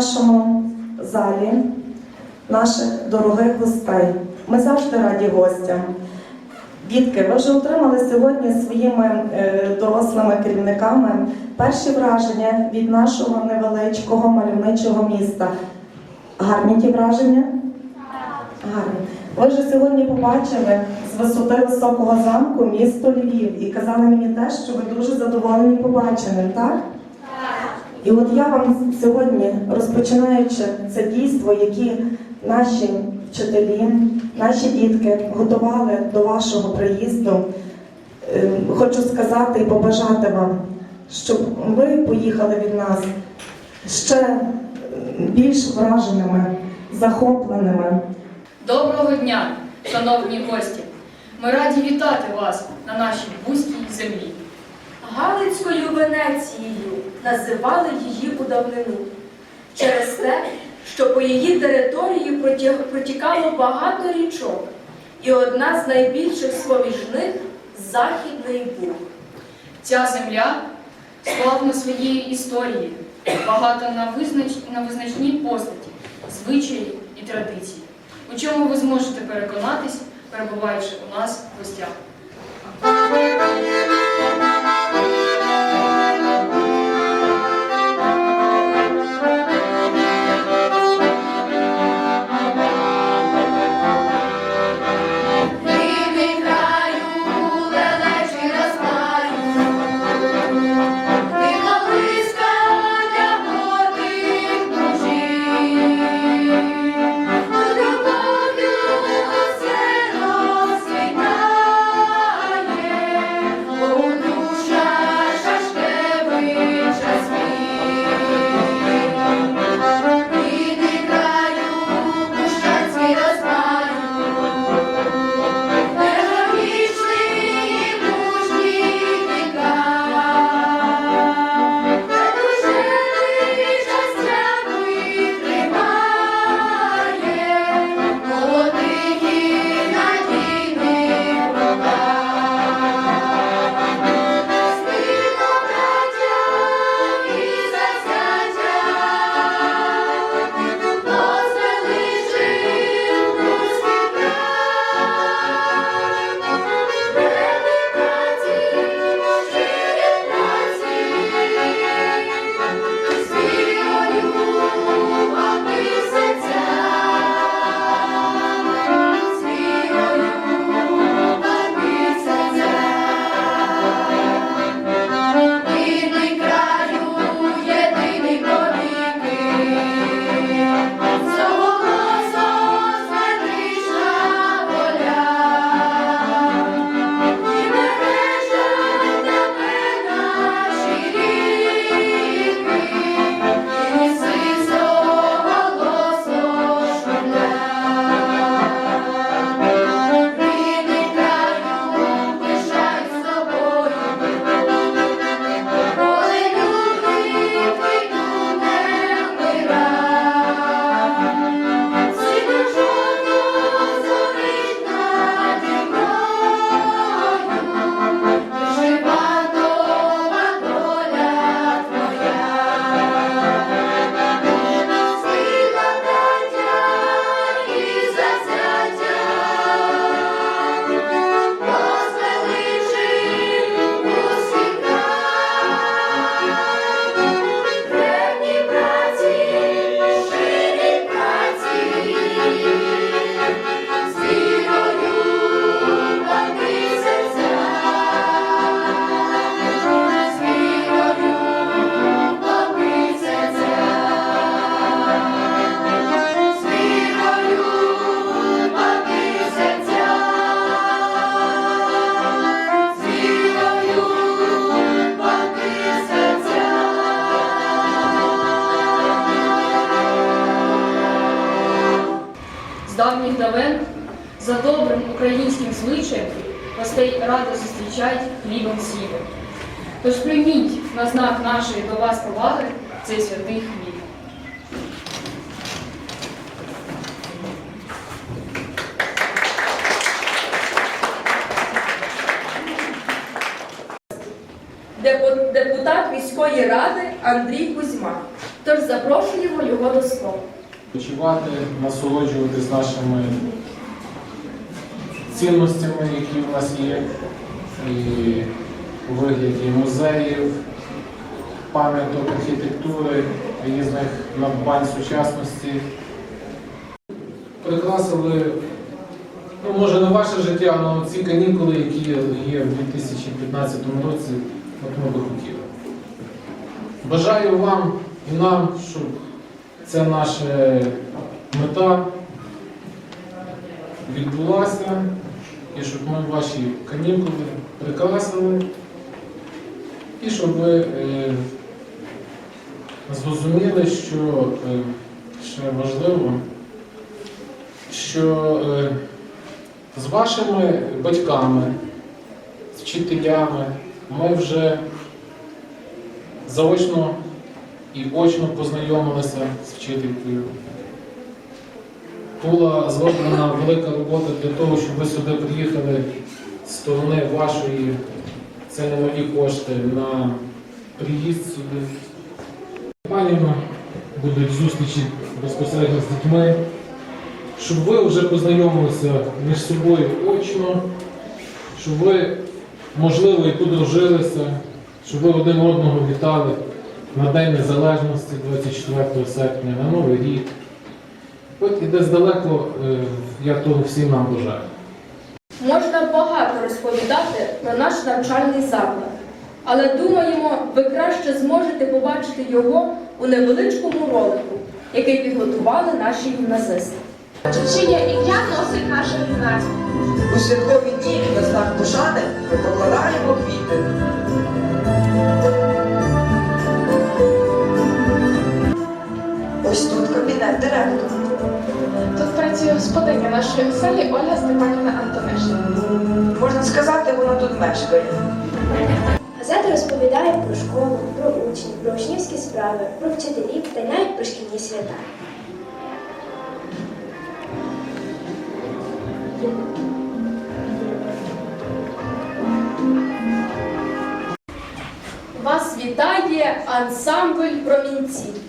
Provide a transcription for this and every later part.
нашому залі наших дорогих гостей. Ми завжди раді гостям. Дітки, ви вже отримали сьогодні своїми е, дорослими керівниками перші враження від нашого невеличкого мальовничого міста. Гарні ті враження? Гарні. Ви вже сьогодні побачили з висоти високого замку місто Львів і казали мені теж, що ви дуже задоволені побаченим, так? І от я вам сьогодні, розпочинаючи це дійство, які наші вчителі, наші дітки готували до вашого приїзду, е, хочу сказати і побажати вам, щоб ви поїхали від нас ще е, більш враженими, захопленими. Доброго дня, шановні гості! Ми раді вітати вас на нашій бузькій землі. Галицькою Венецією називали її у давнину через те, що по її території протікало багато річок, і одна з найбільших своміжних Західний Буг. Ця земля славна своєю історією, багата на, визнач... на визначні постаті, звичаї і традиції, у чому ви зможете переконатись, перебуваючи у нас в гостях. Звичаєм гостей радо зустрічають хлібом сілем. Тож прийміть на знак нашої до вас поваги цей святий хліб. Депутат міської ради Андрій Кузьма. Тож запрошуємо його до слова. Почувати, насолоджуватись нашими цінностями, які в нас є, і у вигляді музеїв, пам'яток архітектури, різних надбань сучасності. Прикрасили, ну може не ваше життя, але ці канікули, які є в 2015 році, от ми би хотіли. Бажаю вам і нам, щоб це наша мета відбулася, і щоб ми ваші канікули прикрасили, і щоб ви е, зрозуміли, що е, ще важливо, що е, з вашими батьками, з вчителями ми вже заочно і очно познайомилися з вчителькою. Була зроблена велика робота для того, щоб ви сюди приїхали з сторони вашої, це не мої кошти, на приїзд сюди. Паніно будуть зустрічі безпосередньо з дітьми, щоб ви вже познайомилися між собою очно, щоб ви, можливо, і подружилися, щоб ви один одного вітали на День Незалежності 24 серпня, на Новий рік. От і десь далеко е, я того всім нам бажаю. Можна багато розповідати про наш навчальний заклад, але думаємо, ви краще зможете побачити його у невеличкому ролику, який підготували наші гімназисти. Чия ім'я носить наша гімназія? У святкові дні на знак пошани ми покладаємо квіти. Оселі Ольга Степанівна Антонишина. Можна сказати, вона тут мешкає. Газета розповідає про школу, про учнів, про учнівські справи, про вчителів та навіть про шкільні свята. Вас вітає ансамбль промінці.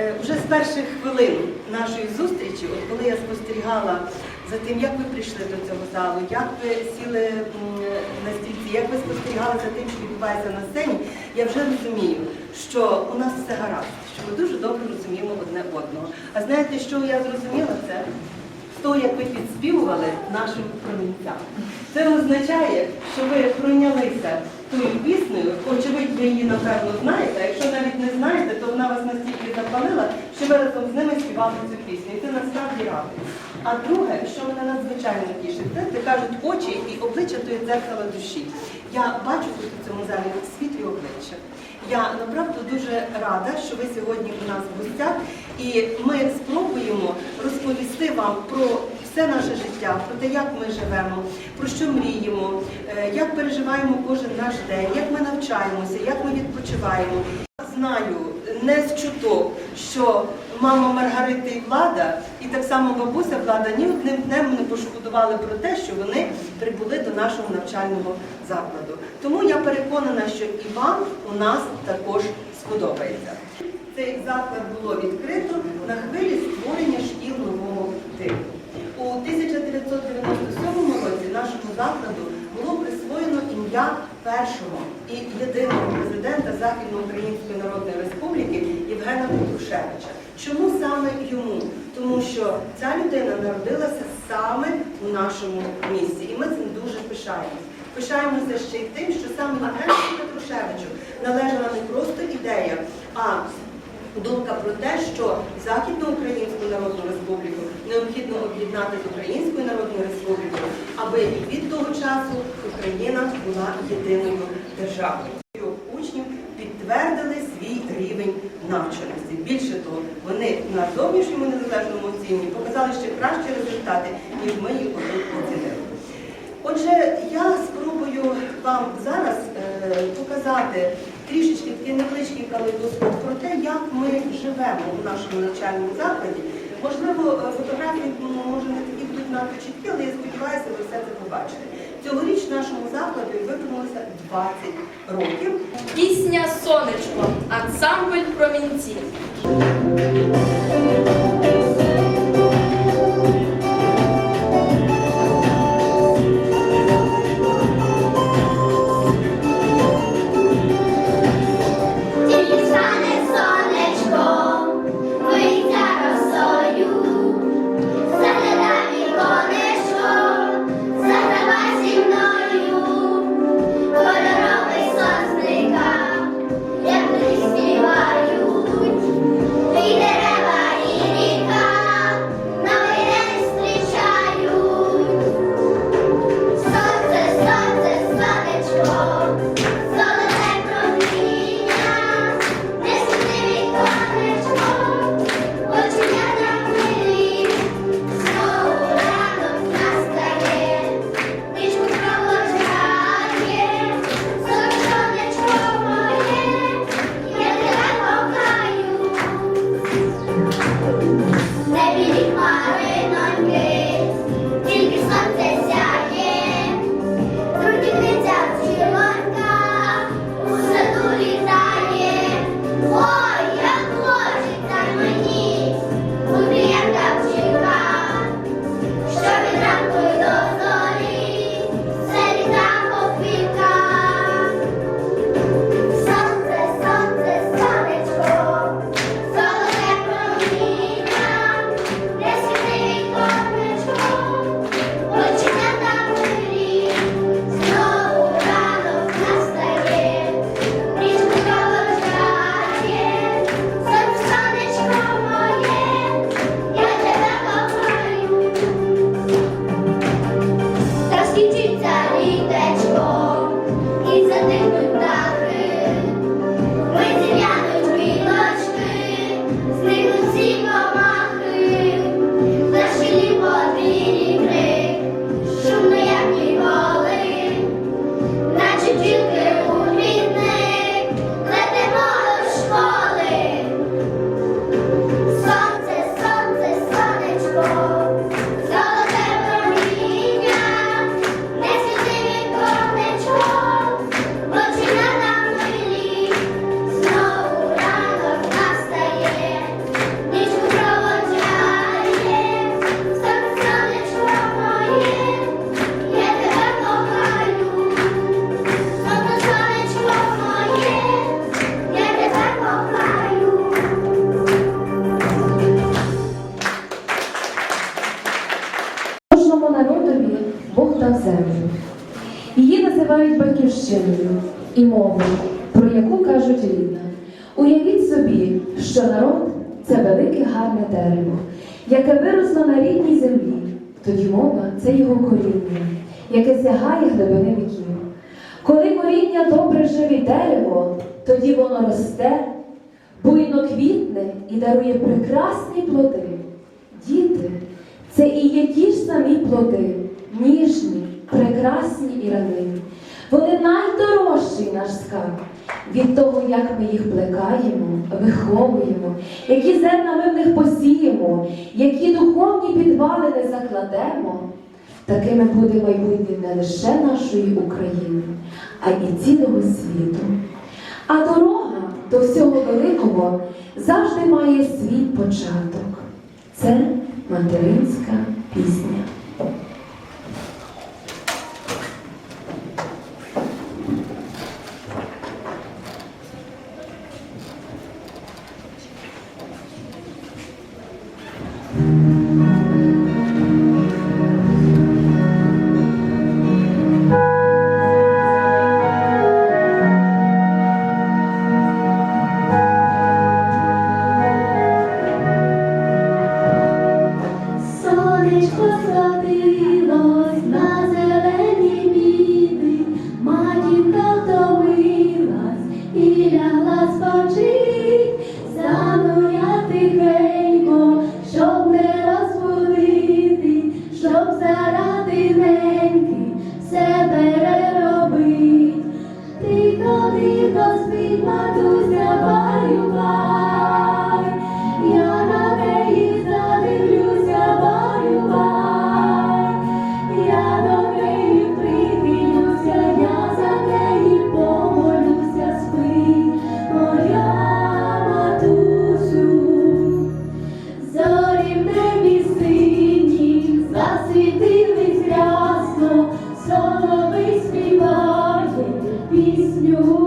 Е, Уже з перших хвилин нашої зустрічі, от коли я спостерігала за тим, як ви прийшли до цього залу, як ви сіли на стільці, як ви спостерігали за тим, що відбувається на сцені, я вже розумію, що у нас все гаразд, що ми дуже добре розуміємо одне одного. А знаєте, що я зрозуміла це? Того, як ви підспівували нашим промінцям. Це означає, що ви пройнялися тою піснею, очевидь, ви її напевно знаєте, а якщо навіть не знаєте, то вона вас настільки запалила, що ви разом з ними співали цю пісню. І це насправді радує. А друге, що мене надзвичайно тішить, це де кажуть очі і обличчя то є дзеркало душі. Я бачу тут у цьому залі світлі обличчя. Я направду дуже рада, що ви сьогодні у нас в гостях, і ми спробуємо розповісти вам про все наше життя, про те, як ми живемо, про що мріємо, е, як переживаємо кожен наш день, як ми навчаємося, як ми відпочиваємо. Знаю не з чуток, що мама Маргарити і влада, і так само бабуся влада ні одним днем не пошкодували про те, що вони прибули до нашого навчального закладу. Тому я переконана, що і вам у нас також сподобається. Цей заклад було відкрито на хвилі створення шкіл нового типу. У 1997 році нашому закладу було присвоєно ім'я першого і єдиного президента Західноукраїнської Народної Республіки Євгена Петрушевича. Чому саме йому? Тому що ця людина народилася саме у нашому місті, і ми цим дуже пишаємось. Пишаємося ще й тим, що саме Євгену Петрушевичу належала не просто ідея, а думка про те, що Західноукраїнську Народну Республіку необхідно об'єднати з Українською Народною Республікою, аби від того часу Україна була єдиною державою. Учнів підтвердили свій рівень навченості. Більше того, вони на зовнішньому незалежному оцінюванні показали ще кращі результати, ніж ми їх оцінили. Отже, я спробую вам зараз е, показати трішечки такий невеличкий калейдоскоп про те, як ми живемо у нашому навчальному закладі. Можливо, е, фотографії ну, може не такі будуть надто чіткі, але я сподіваюся, ви все це побачите. Цьогоріч нашому закладу виповнилося 20 років. Пісня Сонечко, ансамбль промінці. Бог дав землю. Її називають батьківщиною і мовою, про яку кажуть рідна. Уявіть собі, що народ це велике гарне дерево, яке виросло на рідній землі, тоді мова це його коріння, яке сягає глибини віків. Коли коріння добре живе дерево, тоді воно росте, буйно квітне і дарує прекрасні плоди. Діти це і є ті ж самі плоди ніжні, прекрасні і ранені. Вони найдорожчий наш скарб. Від того, як ми їх плекаємо, виховуємо, які зерна ми в них посіємо, які духовні підвалини закладемо, такими буде майбутнє не лише нашої України, а й цілого світу. А дорога до всього великого завжди має свій початок. Це материнська пісня. лягла Співає пісню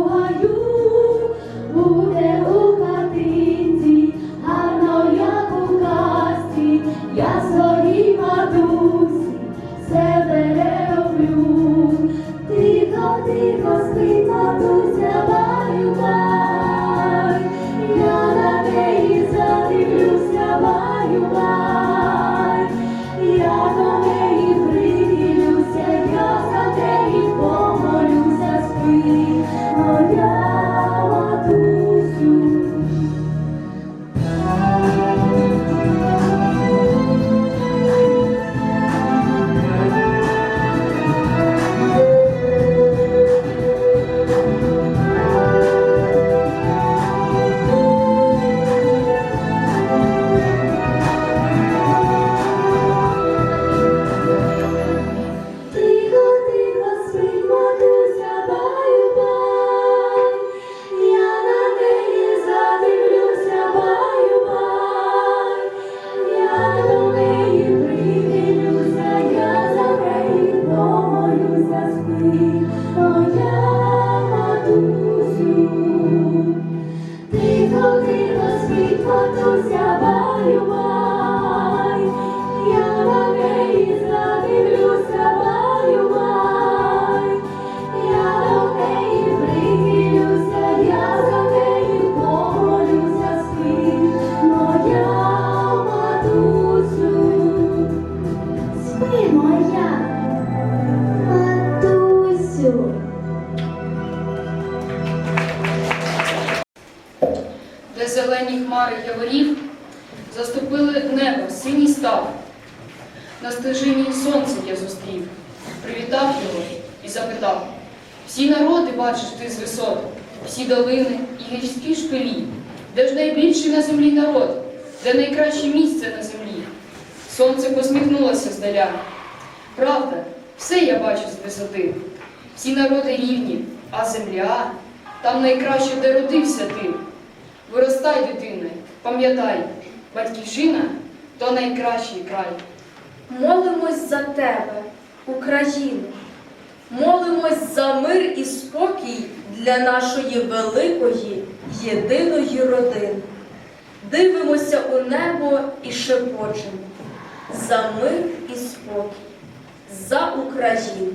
долини і гірські шпилі, де ж найбільший на землі народ, де найкраще місце на землі. Сонце посміхнулося здаля. Правда, все я бачу з висоти. Всі народи рівні, а земля там найкраще, де родився ти. Виростай, дитине, пам'ятай, батьківщина то найкращий край. Молимось за тебе, Україну. Молимось за мир і спокій для нашої великої єдиної родини. Дивимося у небо і шепочемо за мир і спокій, за Україну.